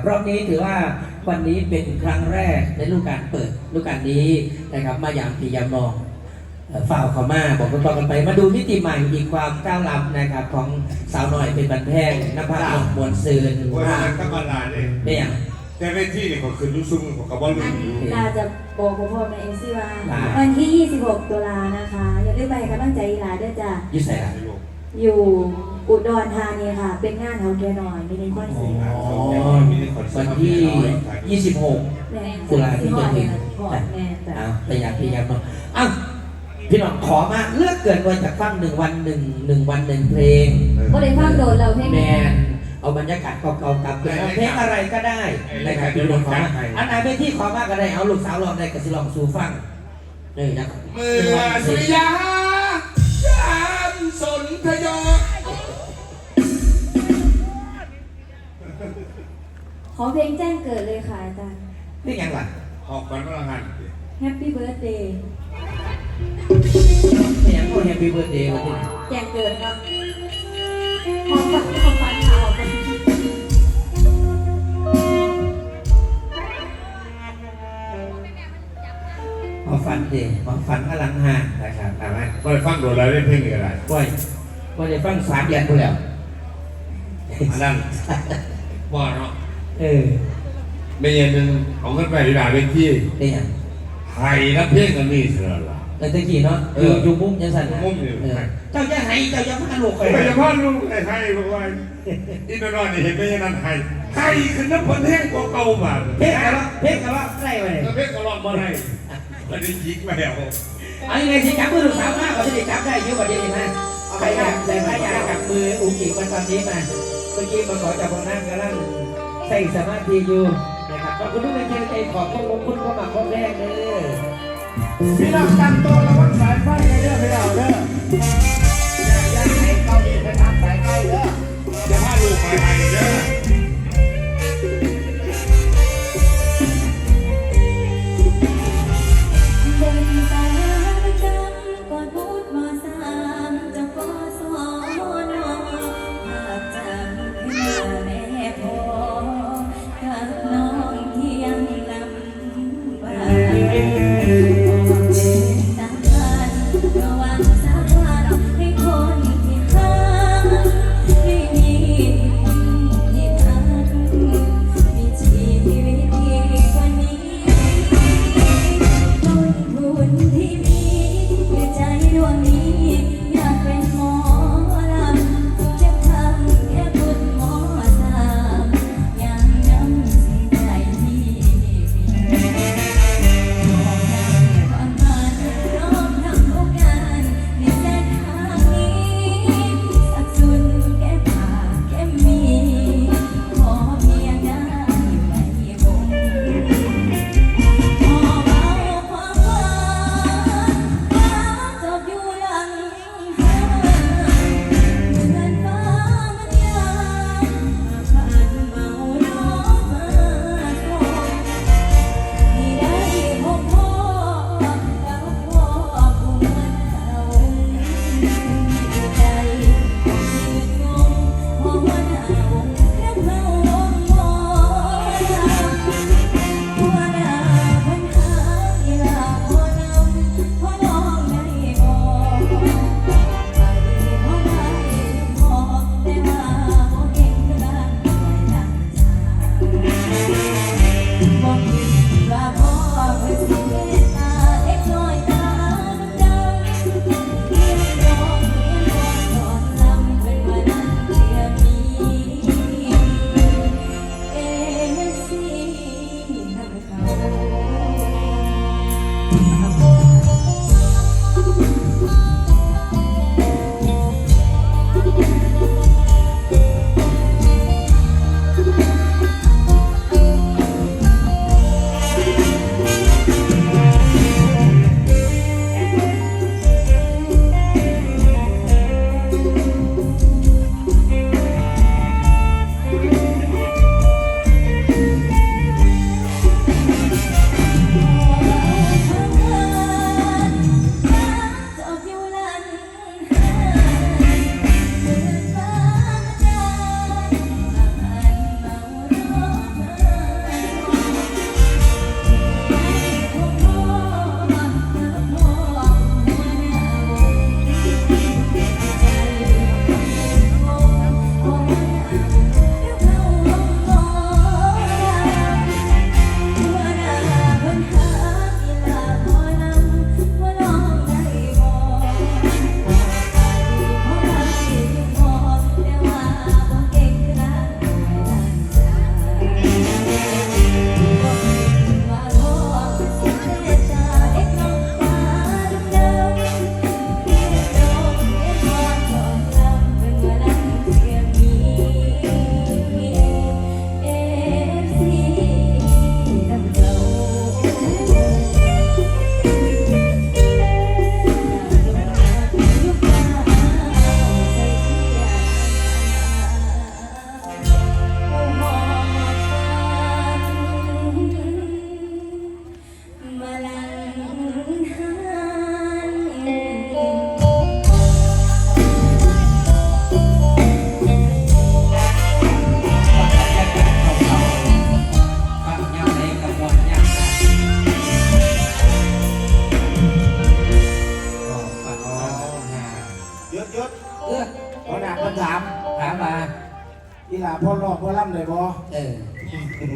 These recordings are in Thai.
นะครับรอบนี้ถือว่าวันนี้เป็นครั้งแรกในฤดูกาลเปิดฤดูกาลนี้นะครับ มายามพียามมองเอ่อฝ่าวเขามาบอกต่อๆกันไป มาดูมิติใหม่อีกความก้าวล้ำนะครับ ของสาวหน่อยเป็นบันแพงนภาพมวลซืนวันนั้นธรรมดาเนี่ยเนี่ยแต่เวทีเนี่ยก็คือรู้ซุ่มของกระบอกลุงอยู่ลาจะบอกพ่อพ่อแม่เอ็นซี่ว่าลาวันที่ 26 ตุลานะคะ อย่าลืมไปให้กำลังใจอีหลาด้วยจ้ะยุ่ใส่ละ อยู่อุดรธานีค่ะ เป็นงานเฮาแกหน่อยมีในคอนเสิร์ตอ๋อวันที่ 26 แม่ตุลาที่จะถึงก่อนแม่จ้ะเอาพยายามพยายามเนาะอ้าวพี่น้องขอมาเลือกเกินวันจากฟังหนึ่งวันหนึ่งหนึ่งวันหนึ่งเพลง ก็ได้ฟังโดนเราเพลงแมนี้นเอาบรรยากาศเก่าๆกลับเกินเอาเพลงอะไรก็ได้นะครับพี่น้องขอมาอันไหนเป็นที่ขอมากก็ได้เอาลูกสาวลองได้ก็สิลองสู่ฟังนี่นะเมื่อสุริยา อเพลงแจ้งเกิดเลยค่ะอาจารย์ นี่ยังล่ะออกกันพลังงาน Happy Birthday นี่ยังก็แฮปปี้เบิร์ดเดย์วันที่แจ้งเกิดครับขอฟังขอฟังข่าวกันมาฟันเดย์มาฟันพลังหานนะครับเอาไหมก็ฟังโดนอะไรได้เพลงอะไรก้อยก้อยได้ฟังสามเดือนไปแล้วอันนั้นว่าเนาะ เออไม่ยันหนึ่งของกันไปที่ด่าเวทีนี่ยังไทยนักเพลงกันนี่เสือละเออตะกี้เนาะเออยู่ออยู่มุมยังสั่นนะมุมอยู่เออเจ้าจะให้เจ้าจะพาลูกไปไปจะพ่อลุงไทยไทยบอกว่าอินโดนีเซียเห็นไหมยันนั้นไทยไทยคือน้ำพันแห้งกว่าเก่ามาเพลงอะไรวะเพลงอะไรวะใกล้ไปเลยเพลงก็ร้องมาได้ไม่ได้ยิงมาแล้วเอายังไงสิจับมือลูกสาวมากกว่าที่จับได้เยอะกว่าเดิมนะใครอยากใส่ผ้ายากับมืออุ้งอิงมาตอนนี้มาเมื่อกี้มาขอจับบนนั่งกำลัง ใส่สมาธิอยู่นะครับขอบคุณทุกท่านที่ขอบคุณคุณเข้ามาคนแรกเลยพี่น้องตั้งตัวระวังสายไฟในเด้อพี่น้องเด้อ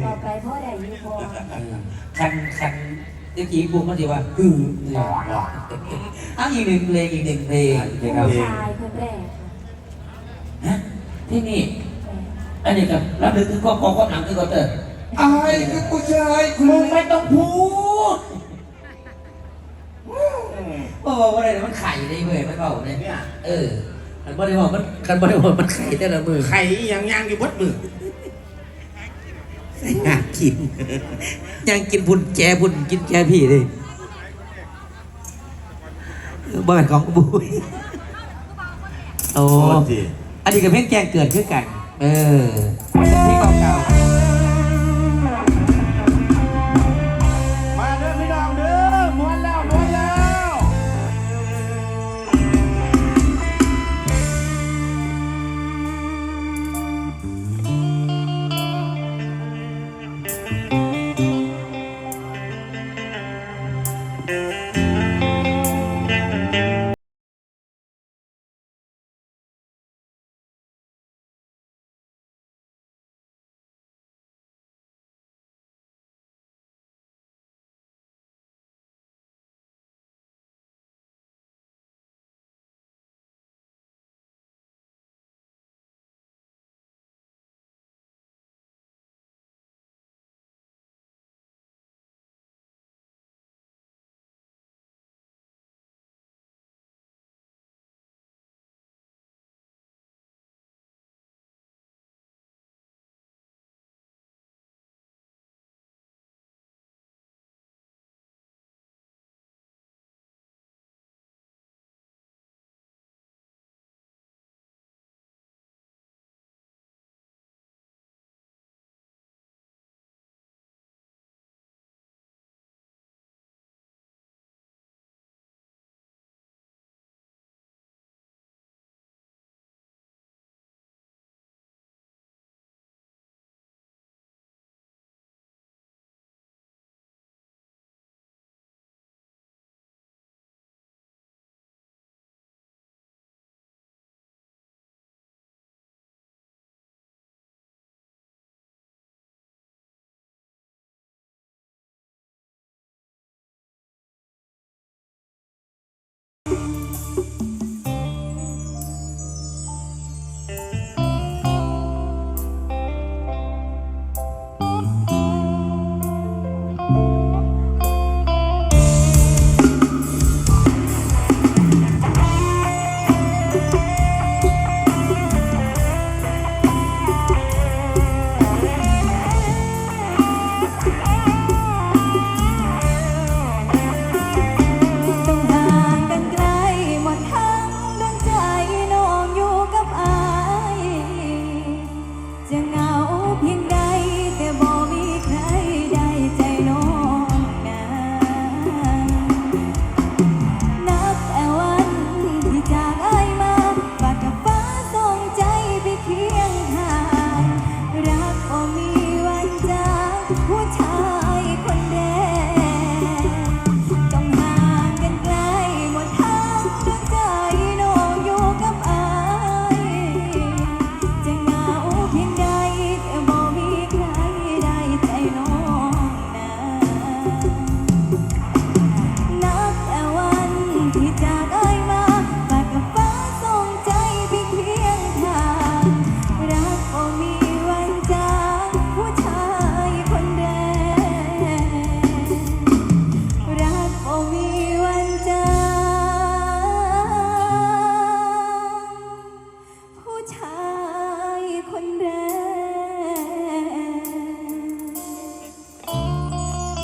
ต่อไปพ่อได้อยูพอเออคันคันเมื่อกี้บูมมันสิว่าฮือเนี่ยเอาอีกหนึ่งเพลงอีกหนึ่งเพลงนะครับชายคนแรกฮะที่นี่ อันนี้กับรับลึกถึงความความความหลังคือก็เตอร์อายคือผู้ชายคุณมึงไม่ต้องพูดว่าว่าว่าอะไรนะมันไข่ได้เว้ยไม่เบาเนี่ยเนี่ยเออคันบ่ได้บอกมันคันบ่ได้บอกมันไข่แต่ละมือไข่ยังยังอยู่บดมือ อยากกิน ยังกินบุญแจบุญกินแจพี่เลยบ้านของบุยโอ้โอ้จีอันนี้กับเพลงแจ้งเกิดขึ้นกัน เออเพลงเก่าม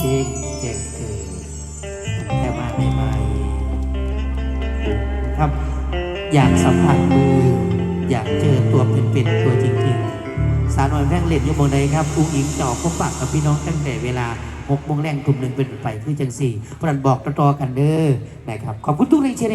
ๆเพลงเจ็งเกิดแต่มาใหม่ๆครับ อยากสัมผัสมือ อยากเจอตัวเป็นๆตัวจริงๆ สาวนอยแร่งเล่นอยู่บนใดครับอุ้งอิงจ่อพบปากกับพี่น้องตั้งแต่เวลาหกโมงแรงกลุ่มหนึ่งเป็นไปคือจังสี่พรันบอกต่อๆกันเด้อนะครับ ขอบคุณทุกแรงเชียร์